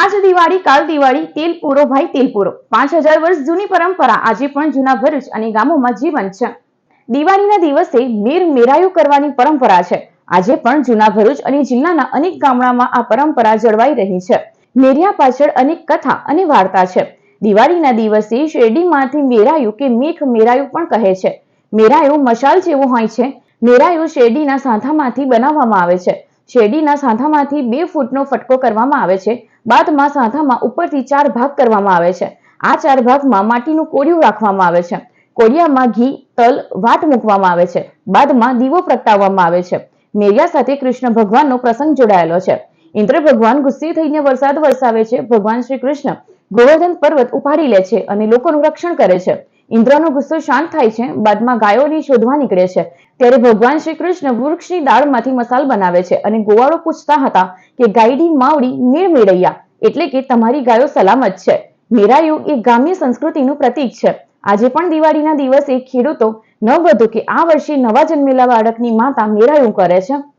આજ દિવાળી, કાલ દિવાળી, તેલ પૂરો ભાઈ, તેલ પૂરો. પાંચ હજાર વર્ષ જૂની પરંપરા, આજે પણ જૂના ભરૂચ અને ગામોમાં જીવંત છે. દિવાળીના દિવસે મેર મેરાયું કરવાની પરંપરા છે. આજે પણ જૂના ભરૂચ અને જિલ્લાના અનેક ગામડામાં આ પરંપરા જળવાઈ રહી છે. મેરિયા પાછળ અનેક કથા અને વાર્તા છે. દિવાળીના દિવસે શેરડીમાંથી મેરાયું કે મેઘ મેરાયું પણ કહે છે. મેરાયું મશાલ જેવું હોય છે. મેરાયું શેરડીના સાંધામાંથી બનાવવામાં આવે છે. શેરડીના સાંધામાંથી બે ફૂટનો ફટકો કરવામાં આવે છે. બાદમાં સાંધામાં ઉપરથી ચાર ભાગ કરવામાં આવે છે. આ ચાર ભાગમાં માટીનું કોડિયું રાખવામાં આવે છે. કોડિયામાં ઘી, તલ, વાટ મૂકવામાં આવે છે. બાદમાં દીવો પ્રગટાવવામાં આવે છે. મેરિયા સાથે કૃષ્ણ ભગવાનનો પ્રસંગ જોડાયેલો છે. ઇન્દ્ર ભગવાન ગુસ્સે થઈને વરસાદ વરસાવે છે. ભગવાન શ્રી કૃષ્ણ ગોવર્ધન પર્વત ઉપાડી લે છે અને લોકોનું રક્ષણ કરે છે. ઇન્દ્રનો ગુસ્સો શાંત થાય છે, બાદમાં ગાયોની શોધવા નીકળે છે. ત્યારે ભગવાન શ્રી કૃષ્ણ વૃક્ષની દાળમાંથી મસાલ બનાવે છે અને ગોવાળો પૂછતા હતા કે ગાયડી માવડી મેળ મેળૈયા, એટલે કે તમારી ગાયો સલામત છે. મેરાયું એ ગામની સંસ્કૃતિનું પ્રતીક છે. આજે પણ દિવાળીના દિવસે ખેડૂતો ન વધુ કે આ વર્ષે નવા જન્મેલા બાળકની માતા મેરાયું કરે છે.